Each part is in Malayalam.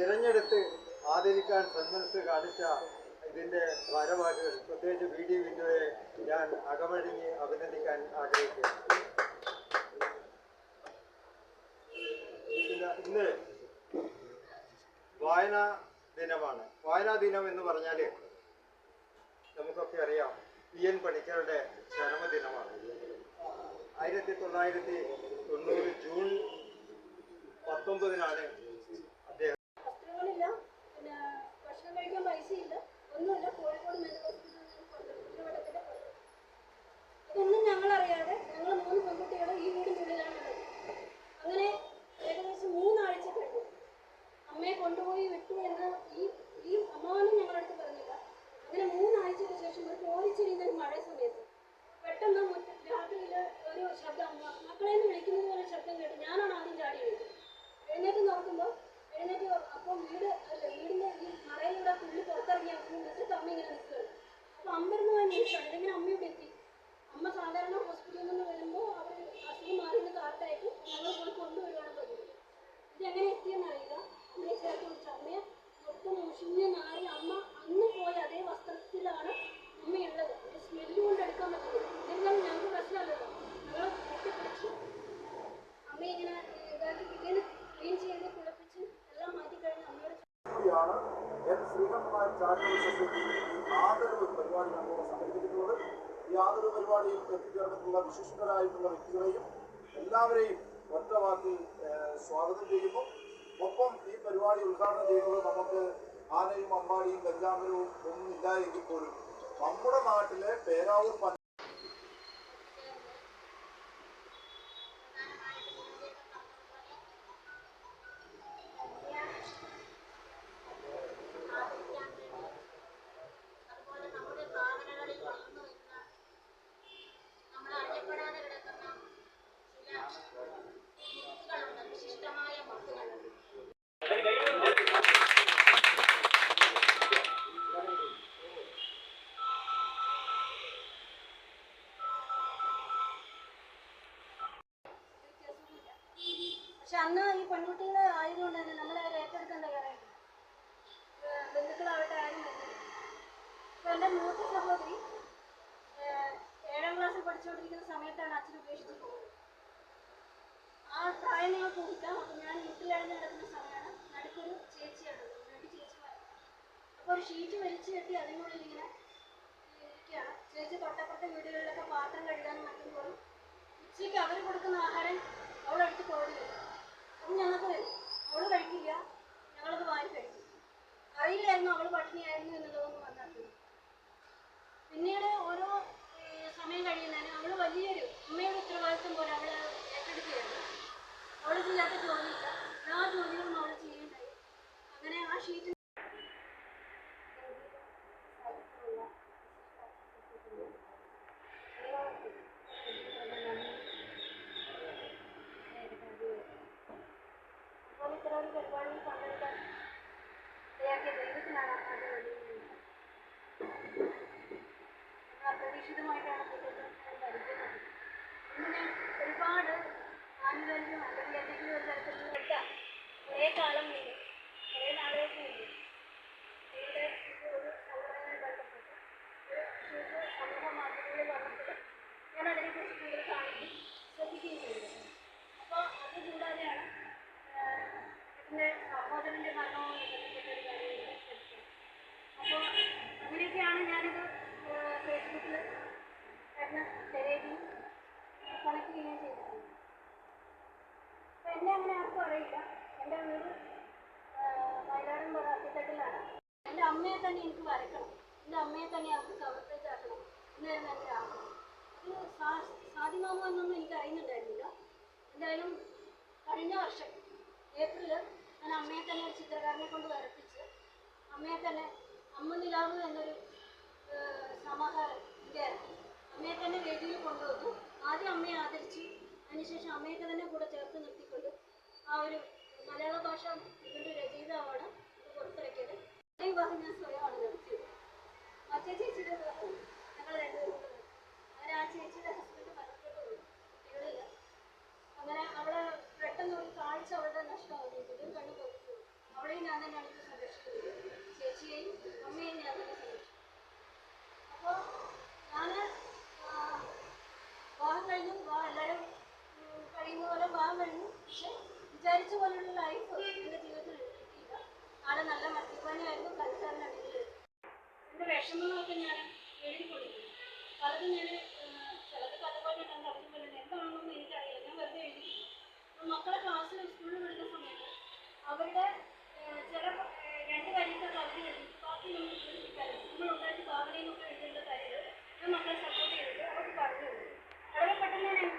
തിരഞ്ഞെടുത്ത് ആദരിക്കാൻ സന്മനസ് കാണിച്ച ഇതിന്റെ ഭാരവാഹികൾ പ്രത്യേകിച്ച് വി ഡി വിൻഡോയെ ഞാൻ അകമഴിഞ്ഞ് അഭിനന്ദിക്കാൻ ആഗ്രഹിക്കുന്നു. ഇന്ന് വായനാ ദിനമാണ്. വായനാ ദിനം എന്ന് പറഞ്ഞാൽ നമുക്കൊക്കെ അറിയാം പി എൻ പണിക്കരുടെ ജന്മദിനമാണ്. ആയിരത്തി തൊള്ളായിരത്തി തൊണ്ണൂറ് ജൂൺ പത്തൊമ്പതിനാണ് അദ്ദേഹം വസ്ത്രങ്ങളില്ല പിന്നെ ഭക്ഷണം കഴിക്കാൻ പൈസയില്ല ഒന്നുമില്ല കോഴിക്കോട് മെന്റൽ ഹോസ്പിറ്റലിൽ കുട്ടിവട്ടത്തിന്റെ പുറത്ത് ഇതൊന്നും ഞങ്ങൾ അറിയാതെ ഞങ്ങൾ മൂന്ന് പെൺകുട്ടികൾ ഈ വീടിനുള്ളിലാണ് ഉള്ളത് അങ്ങനെ ഏകദേശം മൂന്നാഴ്ച കഴിഞ്ഞു അമ്മയെ കൊണ്ടുപോയി വിട്ടു എന്ന് ഈ ഈ അമ്മാവനും ഞങ്ങളുടെ അടുത്ത് പറഞ്ഞില്ല അങ്ങനെ മൂന്നാഴ്ചയ്ക്ക് ശേഷം ഒരു കോരിച്ചെരിയുന്ന ഒരു മഴ സമയത്ത് പെട്ടെന്ന് മുറ്റ രാത്രിയിൽ ഒരു ശബ്ദം അമ്മ മക്കളെ എന്ന് വിളിക്കുന്നത് പോലെ ശബ്ദം കേട്ട് ഞാനാണ് ആദ്യം ചാടി എഴുന്നത് എഴുന്നേറ്റ് നോക്കുമ്പോൾ എഴുന്നേറ്റ് അപ്പം വീട് അല്ല വീടിന്റെ ഈ മറയിലൂടെ പുള്ളി പുറത്തിറങ്ങി മുറ്റത്ത് അമ്മ ഇങ്ങനെ നിൽക്കുകയാണ് അപ്പൊ അമ്പരന്ന് പോയി നിൽക്കുകയാണ് ഇതെങ്ങനെ അമ്മ ഇവിടെ എത്തി അമ്മ സാധാരണ പോയി ഇത് എങ്ങനെ അമ്മ അന്ന് പോയ അതേ വസ്ത്രത്തിലാണ് ഒരു അമ്മ ഇങ്ങനെ എല്ലാം മാറ്റി അമ്മയോട് ഈ ആദരവ് പരിപാടി നമ്മോട് സംഘടിപ്പിച്ചിട്ടുള്ളത് ഈ പരിപാടിയും എത്തിച്ചേർന്നിട്ടുള്ള വിശിഷ്ടരായിട്ടുള്ള വ്യക്തികളെയും എല്ലാവരെയും ഒറ്റ വാക്കിൽ സ്വാഗതം ചെയ്യുന്നു. ഒപ്പം ഈ പരിപാടി ഉദ്ഘാടനം ചെയ്യുന്നത് നമുക്ക് ആനയും അമ്പാടിയും ഗഞ്ചാമരവും ഒന്നും ഇല്ല എങ്കിൽ പോലും നമ്മുടെ നാട്ടിലെ പേരാവൂർ എന്റെ മൂത്ത സഹോദരി ഏഴാം ക്ലാസ്സിൽ പഠിച്ചുകൊണ്ടിരിക്കുന്ന സമയത്താണ് അച്ഛൻ ഉപേക്ഷിച്ചത് ആ പ്രായം നിങ്ങൾ ഊഹിക്കാം അപ്പം ഞാൻ വീട്ടിലായിരുന്നു കിടക്കുന്ന സമയമാണ്. നടുക്കൊരു ചേച്ചിയാണ്. രണ്ട് ചേച്ചിമാർ അപ്പോൾ ഒരു ഷീറ്റ് വലിച്ചു കെട്ടി അതിനുള്ളിൽ ഇങ്ങനെ ഇരിക്കുകയാണ്. ചേച്ചി തൊട്ടപ്പുറത്തെ വീടുകളിലൊക്കെ പാത്രം കഴുകാനും മറ്റും പോയി ഉച്ചയ്ക്ക് അവർ കൊടുക്കുന്ന ആഹാരം അവളെടുത്ത് വരും അപ്പം ഞങ്ങൾക്ക് വരും. അവൾ കഴിക്കില്ല. ഞങ്ങളത് വാരി കഴിക്കും. അറിയില്ലായിരുന്നു അവൾ പട്ടിണിയായിരുന്നു എന്നുള്ളതൊന്നും സമയം കഴിയുന്നതിന് അവൾ വലിയൊരു അമ്മയുടെ ഉത്തരവാദിത്വം പോലെ അവൾ ഏറ്റെടുക്കുകയാണ്. അവൾ ചെയ്യാത്ത ജോലിയില്ല. എല്ലാ ജോലികളും അവൾ ചെയ്യുന്നുണ്ടായി അങ്ങനെ ആ ഷീറ്റ് എന്തായാലും കഴിഞ്ഞ വർഷം ഏപ്രിൽ ഞാൻ അമ്മയെ തന്നെ ഒരു ചിത്രകാരനെ കൊണ്ട് വരപ്പിച്ച് അമ്മയെ തന്നെ അമ്മ നിലാവ് എന്നൊരു സമാഹാരം ഇതായിരുന്നു അമ്മയെ തന്നെ വേദിയിൽ കൊണ്ടുവന്നു. ആദ്യം അമ്മയെ ആദരിച്ച് അതിനുശേഷം അമ്മയൊക്കെ തന്നെ കൂടെ ചേർത്ത് നിർത്തിക്കൊണ്ട് ആ ഒരു മലയാള ഭാഷ ഇതിന്റെ രചയിതാവാണ് പുറത്തിറക്കിയത്. ഈ വിവാഹം ഞാൻ സ്വയമാണ് നടത്തിയത് മറ്റേ ചേച്ചിയുടെ വിവാഹം ഞങ്ങൾ രണ്ടുപേരും അങ്ങനെ ഭഗവാനായിരുന്നു കൽസാറിന് അടുത്തത് എന്റെ വിഷമങ്ങളൊക്കെ ഞാൻ എഴുതി കൊടുക്കും ഞാൻ ചിലത് കഥ പോലെ ഞാൻ തടഞ്ഞു പോലെ എന്താണെന്നൊന്നും ഞാൻ വെറുതെ എഴുതി മക്കളെ ക്ലാസ്സിൽ സ്കൂളിൽ വിടുന്ന സമയത്ത് അവരുടെ ചില രണ്ട് കാര്യത്തെ കവിത എഴുതി. ബാക്കി നമുക്ക് എഴുതിക്കാറുണ്ട് നമ്മളുണ്ടായിട്ട് ഭാവനയിലൊക്കെ എഴുതേണ്ട കാര്യങ്ങൾ സപ്പോർട്ട് ചെയ്തിട്ട് അവർക്ക് പറഞ്ഞു കൊടുക്കും. വളരെ പെട്ടെന്ന് ഞാൻ എനിക്ക്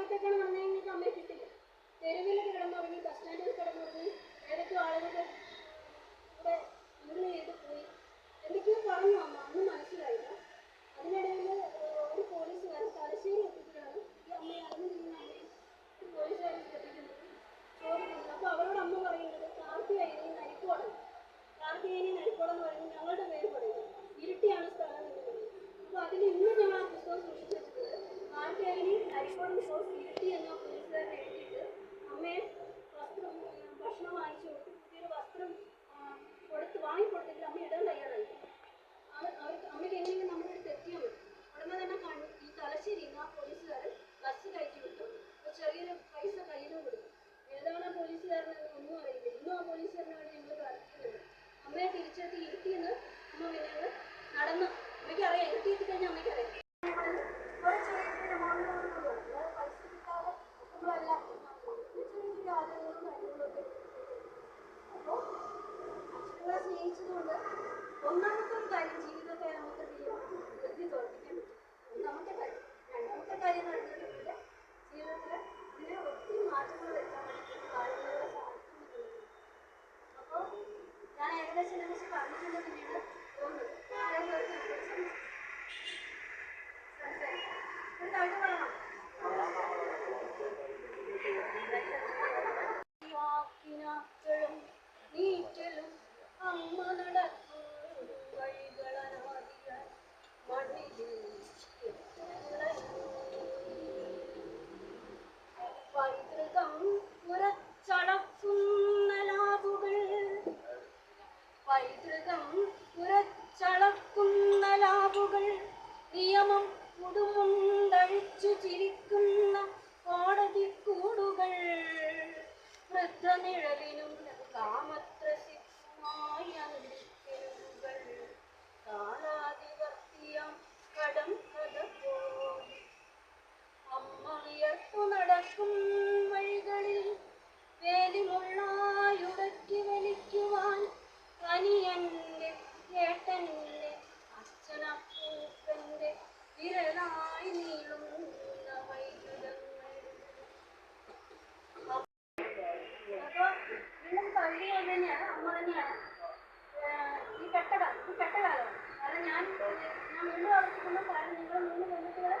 സ്ഥലത്തേക്കാണ് വന്നതെങ്കിൽ അമ്മയെ കിട്ടില്ല തെരുവിലൊക്കെ കിടന്നുറങ്ങി ബസ് സ്റ്റാൻഡിൽ കിടന്നുറങ്ങി ഏതൊക്കെ ആളുകൾ ഇവിടെ ഇങ്ങനെ ചെയ്ത് പോയി. എന്തൊക്കെയോ പറഞ്ഞു അമ്മ അന്ന് മനസ്സിലായില്ല. അതിനിടയിൽ ഒരു പോലീസുകാരൻ തലശ്ശേരി ഒന്നാമത്തെ ഒരു കാര്യം ജീവിതത്തെ നമുക്ക് വൃത്തി തോൽപ്പിക്കാൻ പറ്റും. ഒന്നാമത്തെ രണ്ടാമത്തെ കാര്യം എന്ന് പറയുന്നത് ഇതിനെ ഒത്തിരി മാറ്റങ്ങൾ വരുത്താൻ പറ്റുന്ന ആളുകളെ അപ്പോൾ ഞാൻ ഏകദേശം ഇതിനെ കുറിച്ച് പറഞ്ഞിട്ടുണ്ടെന്ന് പിന്നീട് തോന്നുന്നു മൃഗം ഉരച്ചളക്കുന്ന ലാബുകൾ നിയമം കുടുമുണ്ടഴിച്ചു ചിരിക്കുന്ന കോടതി കൂടുകൾ വൃദ്ധനിഴലിനും കാമത്ര സിദ്ധമായ താളാതിവർത്തിയം കടം అనుకున్నాం కానీ నేను వెళ్ళి కూడా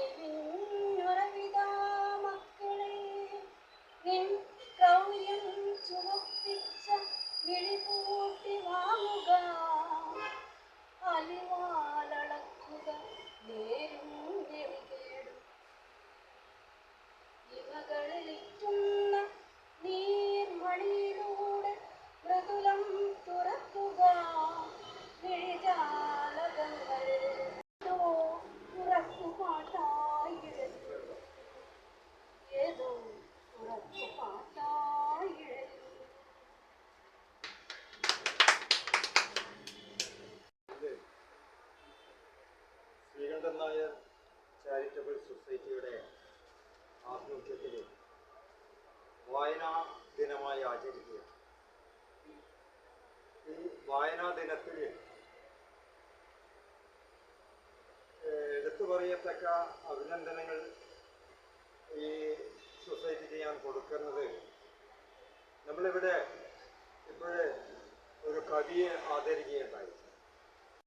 Ay, mi niño, ahora mi ആഭിമുഖ്യത്തിൽ വായനാ ദിനമായി ആചരിക്കുക ഈ വായനാ ദിനത്തിൽ എടുത്തു പറയത്തക്ക അഭിനന്ദനങ്ങൾ ഈ സൊസൈറ്റിക്ക് ഞാൻ കൊടുക്കുന്നത് നമ്മളിവിടെ ഇപ്പോഴേ ഒരു കവിയെ ആദരിക്കുകയുണ്ടായി.